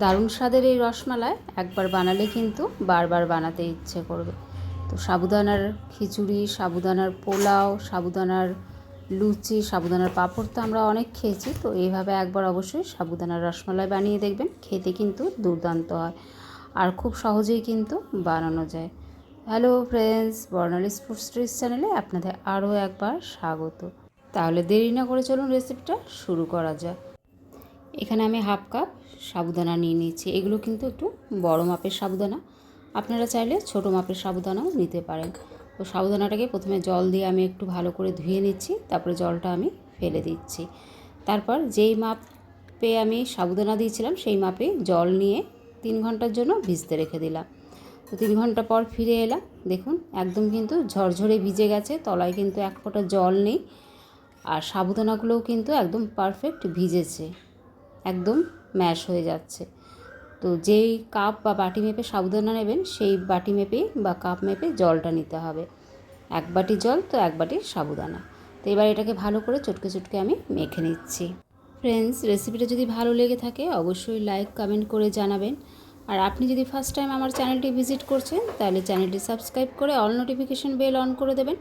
দারুণ স্বাদের এই রসমালাই একবার বানালে কিন্তু বারবার বানাতে ইচ্ছে করবে। তো সাবুদানার খিচুড়ি, সাবুদানার পোলাও, সাবুদানার লুচি, সাবুদানার পাঁপড় তো আমরা অনেক খেয়েছি, তো এইভাবে একবার অবশ্যই সাবুদানার রসমালাই বানিয়ে দেখবেন, খেতে কিন্তু দুর্দান্ত হয়। আর খুব সহজেই কিন্তু বানানো যায়। হ্যালো ফ্রেন্ডস বর্ণালী স্পোর্টস ট্রিস চ্যানেলে আপনাদের আরও একবার স্বাগত। তাহলে দেরি না করে চলুন রেসিপিটা শুরু করা যাক। এখানে আমি হাফ কাপ সাবুদানা নিয়ে নিয়েছি। এগুলো কিন্তু একটু বড় মাপের সাবুদানা। আপনারা চাইলে ছোট মাপের সাবুদানাও নিতে পারেন। তো সাবুদানাটাকে প্রথমে জল দিয়ে আমি একটু ভালো করে ধুয়ে নিচ্ছি। তারপরে জলটা আমি ফেলে দিচ্ছি। তারপর যেই মাপে আমি সাবুদানা দিয়েছিলাম, সেই মাপে জল নিয়ে তিন ঘণ্টার জন্য ভিজতে রেখে দিলাম। তো তিন ঘণ্টা পর ফিরে এলাম। দেখুন, একদম কিন্তু ঝরঝরে ভিজে গেছে। তলায় কিন্তু এক ফোঁটা জল নেই। আর সাবুদানাগুলোও কিন্তু একদম পারফেক্ট ভিজেছে। একদম ম্যাশ হয়ে যাচ্ছে। তো যেই কাপ বা বাটি মেপে সাবুদানা নেবেন, সেই বাটি মেপেই বা কাপ মেপে জলটা নিতে হবে। এক বাটি জল তো এক বাটি সাবুদানা। তো এবার এটাকে ভালো করে চটকে চটকে আমি মেখে নিচ্ছি। ফ্রেন্ডস রেসিপিটা যদি ভালো লেগে থাকে, অবশ্যই লাইক কমেন্ট করে জানাবেন। আর আপনি যদি ফার্স্ট টাইম আমার চ্যানেলটি ভিজিট করছেন, তাহলে চ্যানেলটি সাবস্ক্রাইব করে অল নোটিফিকেশন বেল অন করে দেবেন,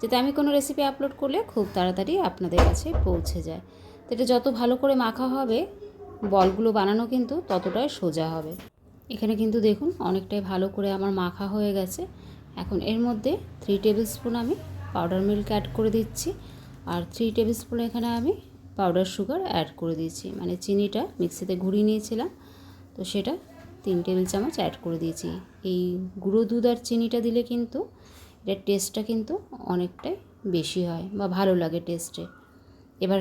যাতে আমি কোনো রেসিপি আপলোড করলে খুব তাড়াতাড়ি আপনাদের কাছে পৌঁছে যায়। তো এটা যত ভালো করে মাখা হবে বলগুলো বানানো কিন্তু ততটাই সোজা হবে। এখানে কিন্তু দেখুন অনেকটাই ভালো করে আমার মাখা হয়ে গেছে। এখন এর মধ্যে থ্রি টেবিল স্পুন আমি পাউডার মিল্ক অ্যাড করে দিচ্ছি আর থ্রি টেবিল স্পুন এখানে আমি পাউডার সুগার অ্যাড করে দিয়েছি। মানে চিনিটা মিক্সিতে ঘুরিয়ে নিয়েছিলাম, তো সেটা তিন টেবিল চামচ অ্যাড করে দিয়েছি। এই গুঁড়ো দুধ আর চিনিটা দিলে কিন্তু এটার টেস্টটা কিন্তু অনেকটাই বেশি হয় বা ভালো লাগে টেস্টে এবার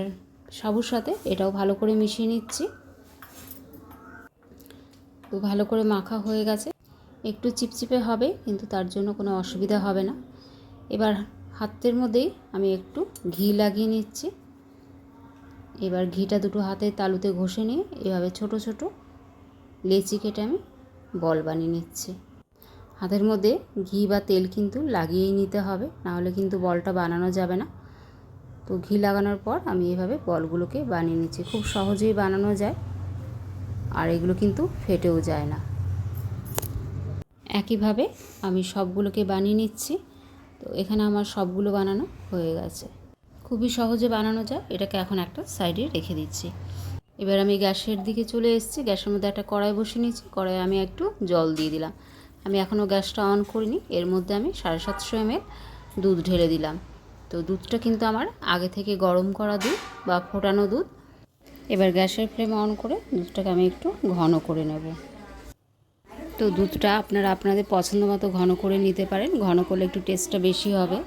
সাবুর সাথে এটাও ভালো করে মিশিয়ে নিচ্ছি। তো ভালো করে মাখা হয়ে গেছে। একটু চিপচিপে হবে, কিন্তু তার জন্য কোনো অসুবিধা হবে না। এবার হাতের মধ্যেই আমি একটু ঘি লাগিয়ে নিচ্ছি। এবার ঘিটা দুটো হাতে তালুতে ঘষে নিয়ে এভাবে ছোট ছোট লেচি কেটে আমি বল বানিয়ে নিচ্ছি। হাতের মধ্যে ঘি বা তেল কিন্তু লাগিয়েই নিতে হবে নাহলে কিন্তু বলটা বানানো যাবে না। তো ঘি লাগানোর পর আমি এভাবে বলগুলোকে বানিয়ে নিচ্ছি। খুব সহজেই বানানো যায়। আর এগুলো কিন্তু ফেটেও যায় না। একইভাবে আমি সবগুলোকে বানিয়ে নিচ্ছি। তো এখানে আমার সবগুলো বানানো হয়ে গেছে। খুবই সহজে বানানো যায়। এটাকে এখন একটা সাইডে রেখে দিচ্ছি। এবার আমি গ্যাসের দিকে চলে এসেছি। গ্যাসের মধ্যে একটা কড়াই বসিয়ে নিয়েছি। কড়াইয়ে আমি একটু জল দিয়ে দিলাম। আমি এখনও গ্যাসটা অন করিনি। এর মধ্যে আমি সাড়ে সাতশো এমএল দুধ ঢেলে দিলাম। তো দুধটা কিন্তু আমার আগে থেকে গরম করা দুধ বা ফোটানো দুধ এবার গ্যাসের ফ্লেম অন করে দুধটাকে আমি একটু ঘন করে নেব। তো দুধটা আপনারা আপনাদের পছন্দ মতো ঘন করে নিতে পারেন। ঘন করলে একটু টেস্টটা বেশি হবে।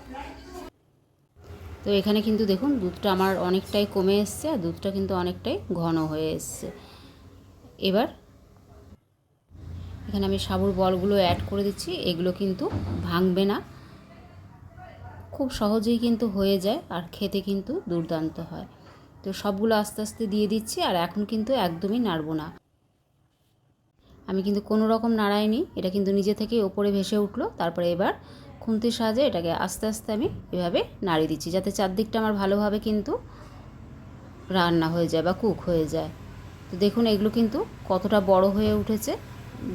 তো এখানে কিন্তু দেখুন, দুধটা আমার অনেকটাই কমে এসছে আর দুধটা কিন্তু অনেকটাই ঘন হয়ে এসছে। এবার এখানে আমি সাবুর বলগুলো অ্যাড করে দিচ্ছি। এগুলো কিন্তু ভাঙবে না। খুব সহজেই কিন্তু হয়ে যায় আর খেতে কিন্তু দুর্দান্ত হয়। তো সবগুলো আস্তে আস্তে দিয়ে দিচ্ছি আর এখন কিন্তু একদমই নাড়বো না। আমি কিন্তু কোনো রকম নাড়াইনি, এটা কিন্তু নিজে থেকে ওপরে ভেসে উঠল, তারপরে এবার খুন্তির সাহায্যে এটাকে আস্তে আস্তে আমি এভাবে নাড়িয়ে দিচ্ছি, যাতে চারদিকটা আমার ভালোভাবে কিন্তু রান্না হয়ে যায় বা কুক হয়ে যায়। তো দেখুন, এগুলো কিন্তু কতটা বড় হয়ে উঠেছে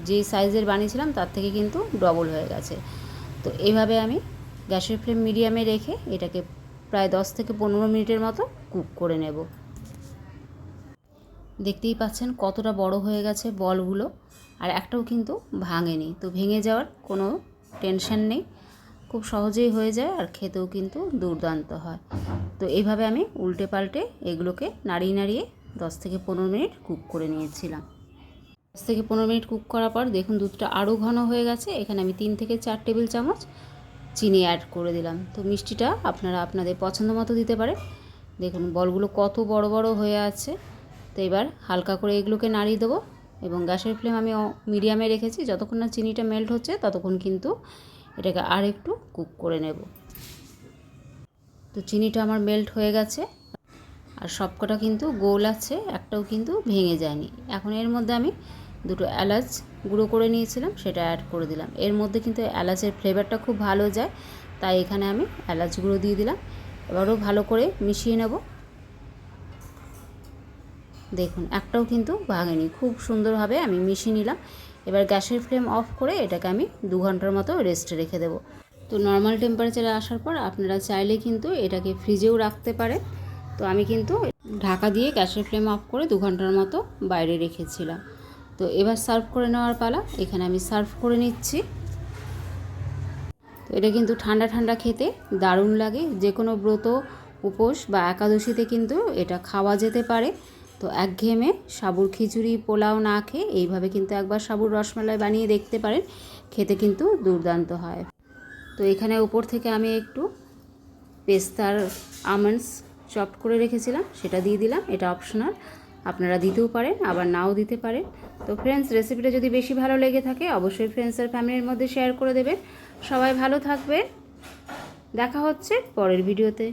যে সাইজের বানিয়েছিলাম তার থেকে কিন্তু ডবল হয়ে গেছে। তো এইভাবে আমি গ্যাসের ফ্লেম মিডিয়ামে রেখে এটাকে প্রায় দশ থেকে পনেরো মিনিটের মতো কুক করে নেব। দেখতেই পাচ্ছেন কতটা বড় হয়ে গেছে বলগুলো, আর একটাও কিন্তু ভাঙেনি। তো ভেঙে যাওয়ার কোনো টেনশন নেই, খুব সহজেই হয়ে যায় আর খেতেও কিন্তু দুর্দান্ত হয়। তো এইভাবে আমি উল্টে পাল্টে এগুলোকে নাড়িয়ে নাড়িয়ে দশ থেকে পনেরো মিনিট কুক করে নিয়েছিলাম। দশ থেকে পনেরো মিনিট কুক করার পর দেখুন দুধটা আরও ঘন হয়ে গেছে। এখানে আমি তিন থেকে চার টেবিল চামচ চিনি অ্যাড করে দিলাম। তো মিষ্টিটা আপনারা আপনাদের পছন্দ মতো দিতে পারেন। দেখুন, বলগুলো কত বড় বড় হয়ে আছে। তো এবার হালকা করে এগুলোকে নাড়িয়ে দেবো এবং গ্যাসের ফ্লেম আমি মিডিয়ামে রেখেছি। যতক্ষণ না চিনিটা মেল্ট হচ্ছে, ততক্ষণ কিন্তু এটাকে আর একটু কুক করে নেব। তো চিনিটা আমার মেল্ট হয়ে গেছে। আর সবকটা কিন্তু গোল আছে, একটাও কিন্তু ভেঙে যায়নি। এখন এর মধ্যে আমি দুটো এলাচ গুঁড়ো করে নিয়েছিলাম, সেটা অ্যাড করে দিলাম। এর মধ্যে কিন্তু এলাচের ফ্লেভারটা খুব ভালো যায়, তাই এখানে আমি এলাচ গুঁড়ো দিয়ে দিলাম। এবারও ভালো করে মিশিয়ে নেব। দেখুন, একটাও কিন্তু ভাঙেনি। খুব সুন্দরভাবে আমি মিশিয়ে নিলাম। এবার গ্যাসের ফ্লেম অফ করে এটাকে আমি দু ঘণ্টার মতো রেস্টে রেখে দেবো। তো নর্মাল টেম্পারেচারে আসার পর আপনারা চাইলে কিন্তু এটাকে ফ্রিজেও রাখতে পারেন। তো আমি কিন্তু ঢাকা দিয়ে গ্যাসের ফ্লেম অফ করে দু ঘণ্টার মতো বাইরে রেখেছিলাম। তো এবার সার্ভ করে নেওয়ার পালা। এখানে আমি সার্ভ করে নিচ্ছি। তো এটা কিন্তু ঠান্ডা ঠান্ডা খেতে দারুণ লাগে। যে কোনো ব্রত, উপোস বা একাদশীতে কিন্তু এটা খাওয়া যেতে পারে। তো একঘেয়েমে সাবুর খিচুড়ি, পোলাও না খেয়ে এইভাবে কিন্তু একবার সাবুর রসমালাই বানিয়ে দেখতে পারেন। খেতে কিন্তু দুর্দান্ত হয়। তো এখানে উপর থেকে আমি একটু পেস্তার, আমন্ডস চপ করে রেখেছিলাম। সেটা দিয়ে দিলাম। এটা অপশনাল। আপনারা দিতেও পারেন, আবার নাও দিতে পারেন। তো ফ্রেন্ডস রেসিপিটা যদি বেশি ভালো লেগে থাকে, অবশ্যই ফ্রেন্ডস আর ফ্যামিলির মধ্যে শেয়ার করে দেবেন। সবাই ভালো থাকবে দেখা হচ্ছে পরের ভিডিওতে